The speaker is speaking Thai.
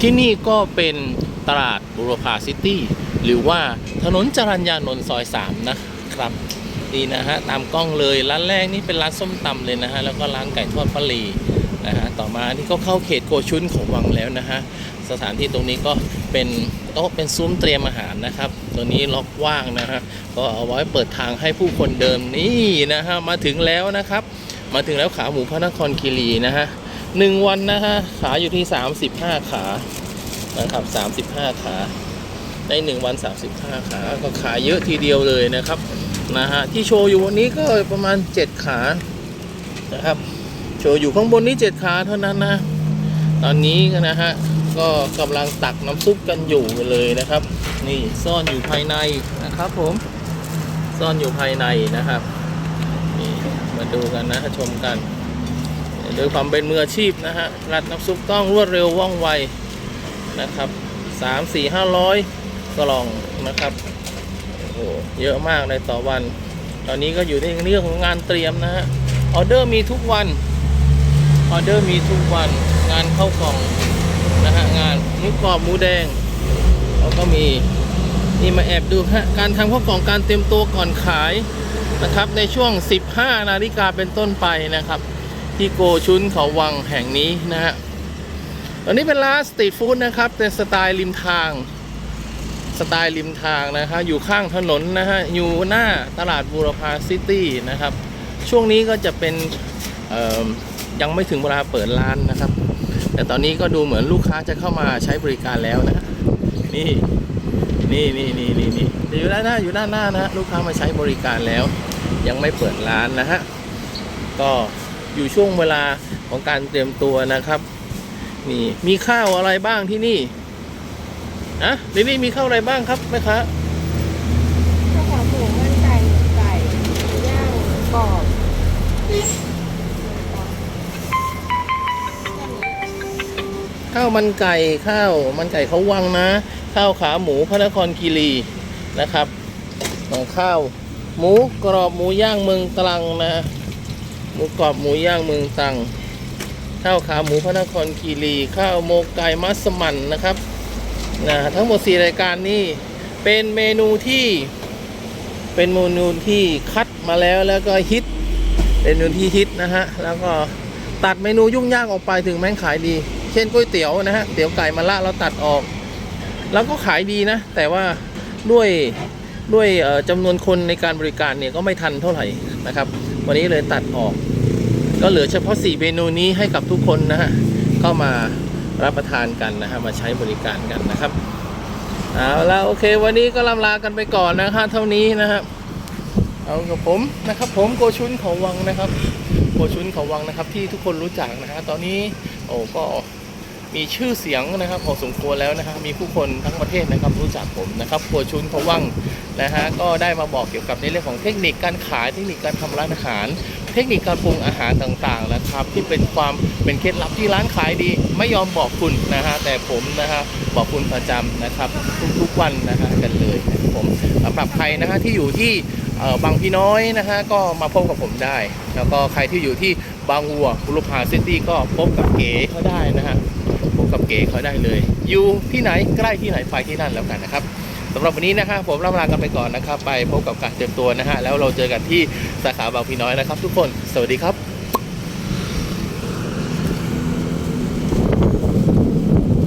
ที่นี่ก็เป็นตลาดบุรพาซิตี้หรือว่าถนนจรัญญานนท์ซอย 3 นะครับนี่นะฮะตามกล้องเลยร้านแรกนี่เป็นร้านส้มตำเลยนะฮะแล้วก็ร้านไก่ทอดปลีนะฮะต่อมานี่ก็เข้าเขตโกชุนของวังแล้วนะฮะสถานที่ตรงนี้ก็เป็นโต๊ะเป็นซุ้มเตรียมอาหารนะครับ ตัวนี้ล็อกว่างนะฮะก็เอาไว้เปิดทางให้ผู้คนเดินนี่นะฮะมาถึงแล้วนะครับ มาถึงแล้วขาหมูพระนครคีรีนะฮะ หนึ่งวันนะฮะขาอยู่ที่35ขานะครับ35ขาใน1วัน35ขาก็ขายเยอะทีเดียวเลยนะครับนะฮะที่โชว์อยู่วันนี้ก็ประมาณ7ขานะครับโชว์อยู่ข้างบนนี้7ขาเท่านั้นนะตอนนี้นะฮะก็กำลังตักน้ำซุปกันอยู่เลยนะครับ นี่ซ่อนอยู่ภายในนะครับผมซ่อนอยู่ภายในนะครับนี่มาดูกันนะชมกัน ด้วยความเป็นมืออาชีพนะฮะรัดน้ำซุปต้องรวดเร็วว่องไวนะครับสามสี่ห้าร้อยกล่องนะครับโอ้โหเยอะมากในต่อวัน ตอนนี้ก็อยู่ในเรื่องของงานเตรียมนะฮะออเดอร์มีทุกวันออเดอร์มีทุกวันงานเข้ากล่องนะฮะงานหมูกรอบหมูแดงเราก็มีนี่มาแอบดูฮะการทำข้าวกล่องการเตรียมตัวก่อนขายนะครับในช่วง 15 นาฬิกาเป็นต้นไปนะครับ ที่โกชุนเขาวังแห่งนี้นะฮะตอนนี้เป็นร้านสตรีทฟู้ดนะครับเป็นสไตล์ริมทาง สไตล์ริมทางนะฮะอยู่ข้างถนนนะฮะอยู่หน้าตลาดบูรพาซิตี้นะครับ ช่วงนี้ก็จะเป็นยังไม่ถึงเวลาเปิดร้านนะครับ แต่ตอนนี้ก็ดูเหมือนลูกค้าจะเข้ามาใช้บริการแล้วนะนี่นี่นี่นี่นี่นี่อยู่ด้านหน้าอยู่ด้านหน้านะลูกค้ามาใช้บริการแล้ว ยังไม่เปิดร้านนะฮะก็ อยู่ช่วงเวลาของการเตรียมตัวนะครับ นี่มีข้าวอะไรบ้างที่นี่อะลิลลี่มีข้าวอะไรบ้างครับแม่ค้าข้าวขาหมูมันไก่ไก่ย่างกรอบข้าวมันไก่ข้าวมันไก่เขาวังนะ ข้าวขาหมูพระนครคีรีนะครับของข้าวหมูกรอบหมูย่างเมืองตรังนะ หมูกรอบหมูย่างเมืองตังข้าวขาหมูพระนครคีรีข้าวโมกไก่มัสมั่นนะครับนะทั้งหมด 4 รายการนี้เป็นเมนูที่เป็นเมนูที่คัดมาแล้วแล้วก็ฮิตเป็นเมนูที่ฮิตนะฮะแล้วก็ตัดเมนูยุ่งยากออกไปถึงแม้งขายดี เช่นก๋วยเตี๋ยวนะฮะเตี๋ยวไก่มะละเราตัดออก แล้วก็ขายดีนะ แต่ว่าด้วย ด้วยจำนวนคนในการบริการเนี่ยก็ไม่ทันเท่าไหร่นะครับ วันนี้เลยตัดออก ก็เหลือเฉพาะ 4 เมนูนี้ให้กับทุกคนนะฮะเข้ามารับประทานกันนะฮะมาใช้บริการกันนะครับเอาละโอเควันนี้ก็ลำลากันไปก่อนนะฮะเท่านี้นะครับเอากับผมนะครับ ผมโกชุนเขาวังนะครับ โกชุนเขาวังนะครับ ที่ทุกคนรู้จักนะฮะตอนนี้โอ้ก็ มีชื่อเสียงนะครับพอสมควรแล้วนะฮะมีผู้คนทั้งประเทศนะครับรู้จักผมนะครับโกชุนเขาวังนะฮะก็ได้มาบอกเกี่ยวกับในเรื่องของเทคนิคการขายเทคนิคการทำร้านอาหาร เทคนิคการปรุงอาหารต่างๆนะครับ ที่เป็นความเป็นเคล็ดลับที่ร้านขายดี ไม่ยอมบอกคุณนะฮะแต่ผมนะฮะบอกคุณประจำนะครับทุกๆวันนะฮะกันเลยผมสำหรับใครนะฮะที่อยู่ที่บางพี่น้อยนะฮะก็มาพบกับผมได้ แล้วก็ใครที่อยู่ที่บางวัวบุรพาซิตี้ก็พบกับเก๋เขาได้นะฮะ กับเก๋เขาได้เลย อยู่ที่ไหนใกล้ที่ไหนไปที่นั่นแล้วกันนะครับสำหรับวันนี้นะครับผมล่ำลากันไปก่อนนะครับ ไปพบกับการเตรียมตัวนะฮะแล้วเราเจอกันที่สาขาบางพี่น้อยนะครับ ทุกคนสวัสดีครับ